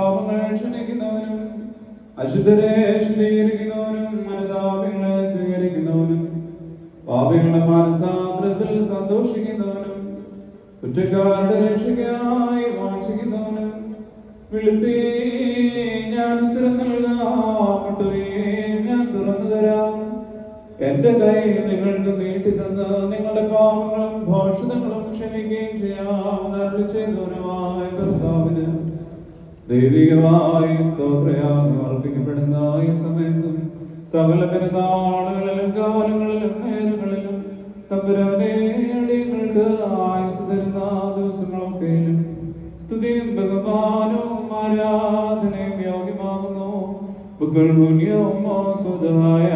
പാപങ്ങൾ ക്ഷണിക്കുന്നവനും അശുദ്ധരെ ശുദ്ധീകരിക്കുന്നവനും മനതാപികളെ സ്വീകരിക്കുന്നവനും പാപികളുടെ മാനസാന്തരത്തിൽ സന്തോഷിക്കുന്നവനും കുറ്റക്കാരുടെ രക്ഷയ്ക്കായി വാഞ്ചിക്കുന്നവനും വിളിപ്പേ ഞാൻ ഉത്തരം നൽകാം മുട്ടുവേ ഞാൻ തുറന്നു തരാം. എന്റെ കൈ നിങ്ങൾക്ക് നീട്ടി തന്ന് നിങ്ങളുടെ പാപങ്ങളും ഭോഷതങ്ങളും ക്ഷമിക്കുകയും ചെയ്യാം അരുളി ചെയ്തവനുമായ. ദൈവികമായി സ്തോത്രയാഗം അർപ്പിക്കപ്പെടുന്ന ഈ സമയത്തും സകല പെരുന്നാളുകളിലും കാലങ്ങളിലും നേരങ്ങളിലും തമ്പുരാനെ അടിയങ്ങൾക്ക് ആയുസ് തരുന്ന ദിവസങ്ങളൊക്കെയും സ്തുതിയും ബഹുമാനവും ആരാധനയും യോഗ്യമാകുന്നു. പുക്കൾ പുണ്യവും സ്വതമായ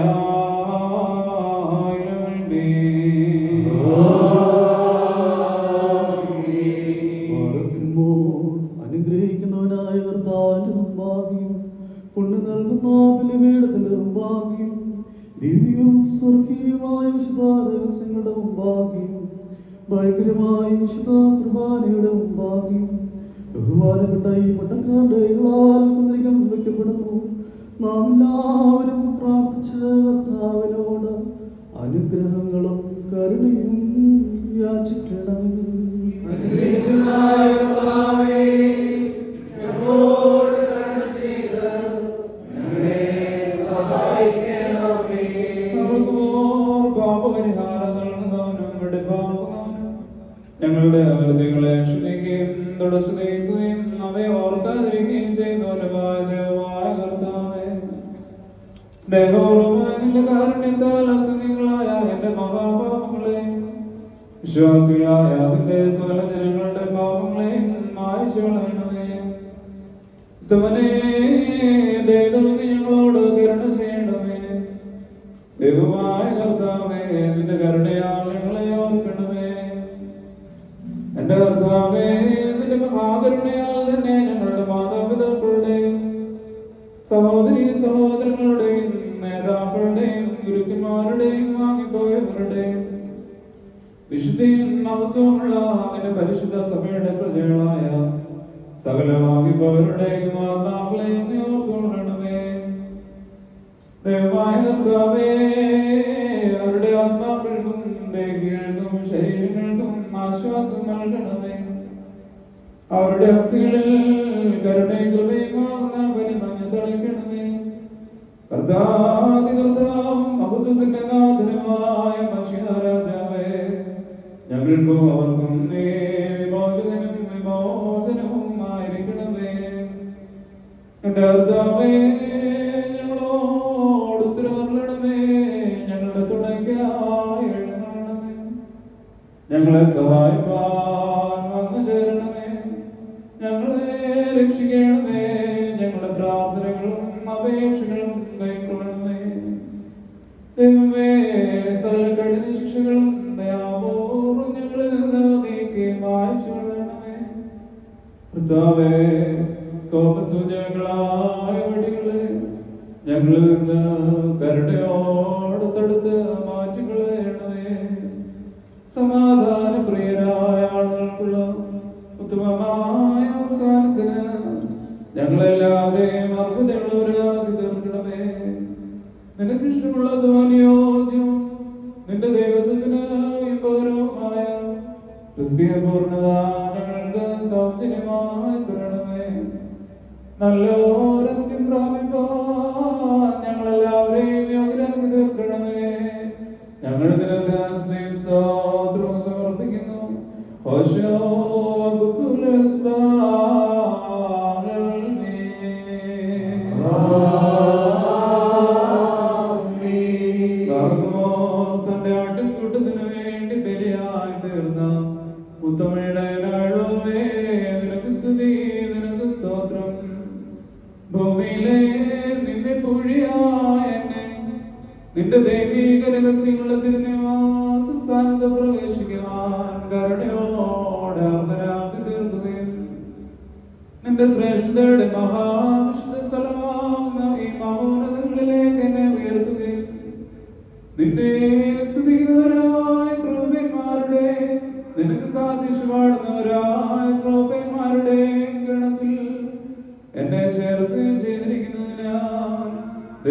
മുമ്പാകെയും ദിവ്യവും സ്വർഗീയമായ വിശുദ്ധ രഹസ്യങ്ങളുടെ മുമ്പാകെയും ഭയങ്കരമായ വിശുദ്ധ ബഹുമാനപ്പെട്ട ഈ പട്ടക്കാരുടെ കുന്തിരികം വയ്ക്കപ്പെടുന്നു നാം എല്ലാവരും പ്രാർത്ഥിച്ച കർത്താവിനോട് അനുഗ്രഹങ്ങളും കരുണയും യാചിക്കണം. ഞങ്ങളുടെ അകൃത്യങ്ങളെ ക്ഷണിക്കുകയും തുടച്ചു നീക്കുകയും അവയെ ഓർക്കാതിരിക്കുകയും ചെയ്യുന്നവരുമായ ദൈവമായ കർത്താവേ. സ്നേഹപൂർവമായ നിന്റെ കാരുണ്യത്താൽ അസംഖ്യങ്ങളായ എന്റെ മഹാപാപങ്ങളെ വിശ്വാസികളായ അതിന്റെ സകല ജനങ്ങളുടെ പാപങ്ങളെയും മായ്ച്ചു കളയണമേ ഇതവനെ ദൈവം ഞങ്ങളോട് കരുണ ചെയ്യണമേ. ദൈവമായ കർത്താവേ നിന്റെ കരുണയാൽ മഹാകരുണയാൽ തന്നെ ഞങ്ങളുടെ മാതാപിതാക്കളുടെയും സഹോദരി സഹോദരങ്ങളുടെയും നേതാക്കളുടെയും ഗുരുക്കന്മാരുടെയും വാങ്ങിപ്പോയവരുടെയും വിശുദ്ധിയും മഹത്വമുള്ള നിന്റെ പരിശുദ്ധ സഭയുടെ പ്രജകളായ സകല വാങ്ങിപ്പോയവരുടെയും ആത്മാക്കളെയും നീ ഓർത്തുകൊള്ളണമേ. ദയവായ കർത്താവേ അവരുടെ ആത്മാക്കൾക്കും ദേഹികൾക്കും ശരീരങ്ങൾക്കും ആശ്വാസം നൽകണമേ. അവരുടെ അസ്ഥികളിൽ കരുണയും കൃപയും പരിമഞ്ഞ തളിക്കണമേ. അബുദ്ധത്തിന്റെ നാഥനമായ മനുഷ്യരാജാവേ ഞങ്ങൾക്കും അവർക്കും നീ വിമോചനവും ആയിരിക്കണമേ. എന്റെ കർത്താവേ ഞങ്ങളോട് തുണയ്ക്കായി ഞങ്ങളെ സഹായിപ്പാൻ കൈക്കൊള്ളണമേ ശിക്ഷകളും നിന്ന് കരുണയോട് ഞങ്ങളെല്ലാവരെയും അർഹതയുള്ളവരാക്കി തീർക്കണമേ നിനക്ക് ഇഷ്ടമുള്ള ധ്വാനിയോജ്യം നിന്റെ ദൈവത്വത്തിന് ഇമ്പകരവുമായ ക്രിസ്തീയ സൗജന്യമായി തരണമേ. നല്ലോരത്യം പ്രാപിപ്പാൻ ഭൂമിയിലെ നിന്റെ കുഴിയായെന്നെ നിന്റെ ദൈവീക രഹസ്യങ്ങളുടെ തിരുനിവാസസ്ഥാനത്ത് പ്രവേശിക്കുവാൻ കരുണയോടെ അവരാക്കി തീർക്കുകയും നിന്റെ ശ്രേഷ്ഠതയുടെ മഹാവിഷ്ണു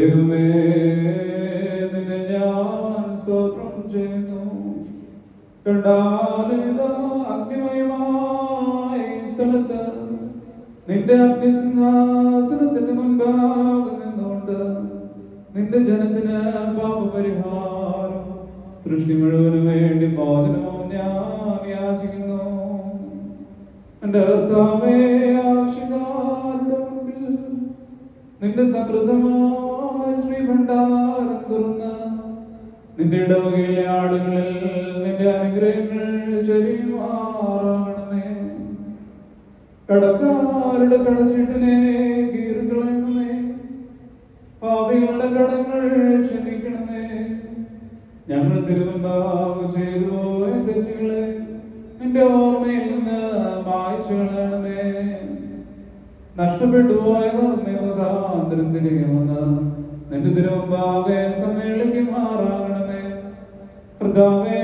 ദൈവമേ നിന്നെ ഞാൻ സ്തോത്രം ചെയ്യുന്നു. കണ്ടാലിതാ അഗ്നിമയമായ സ്ഥലത്ത് നിന്റെ അഗ്നിസിംഹാസനത്തിന്റെ മുൻപാകെ നിന്നുകൊണ്ട് നിന്റെ ജനത്തിന് പാപപരിഹാരം സൃഷ്ടി മുഴുവൻ വേണ്ടി മോചനവും ഞാൻ യാചിക്കുന്നു. എന്റെ കർത്താവേ നിന്റെ സമൃദ്ധമായ ശ്രീഭണ്ഡാരം തുറന്ന നിന്റെ ഇടവകയിലെ ആളുകളിൽ നിന്റെ അനുഗ്രഹങ്ങൾ ചെറിയുമാറാകണമേ കടക്കാരുടെ കടച്ചിട്ടിനെ കീറുകളയണമേ പാപികളുടെ കടങ്ങൾ ക്ഷമിക്കണമേ. ഞങ്ങൾ തിരുവന്താവ് ചെയ്തു തെറ്റുകളെ നിന്റെ ഓർമ്മയിൽ നിന്ന് മായച്ചു കളയണമേ. നഷ്ടപ്പെട്ടു പോയവർ നിവകാന്തരം തിരികെ വന്ന് നിന്റെ തിരുവമ്പാകെ സമ്മേളിക്കുമാറാകണമേ കർത്താവേ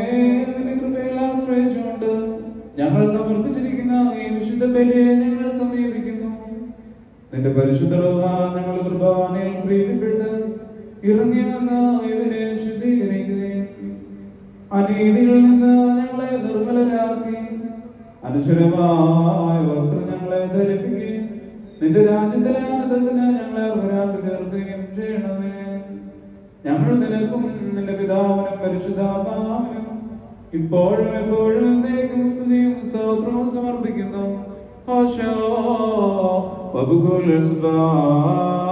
നിന്റെ കൃപയിൽ ആശ്രയിച്ചുകൊണ്ട് ഞങ്ങൾ സമർപ്പിച്ചിരിക്കുന്ന ഈ വിശുദ്ധ ബലിയെ ഞങ്ങൾ സമീപിക്കുന്നു. നിന്റെ പരിശുദ്ധ ഞങ്ങൾ കുർബാനയിൽ പ്രീതിപ്പെട്ട് ഇറങ്ങി വന്ന് ഇതിനെ ശുദ്ധീകരിക്കുകയും അനീതികളിൽ നിന്ന് ഞങ്ങളെ നിർമ്മലരാക്കി അനശ്വരമായ വസ്ത്രം ഞങ്ങളെ ധരിപ്പിക്കുകയും നിന്റെ രാജ്യത്തിലെ ആനന്ദത്തിന് ഞങ്ങളെ അർഹരാക്കി തീർക്കുകയും ചെയ്യണമേ. ഞങ്ങൾ നിനക്കും നിന്റെ പിതാവിനും പരിശുദ്ധാത്മാവിനും ഇപ്പോഴും എപ്പോഴും എന്നേക്കും സ്തുതിയും സ്തോത്രവും സമർപ്പിക്കുന്നു. ഓശോ വബുകുൽ സുബ്ഹാൻ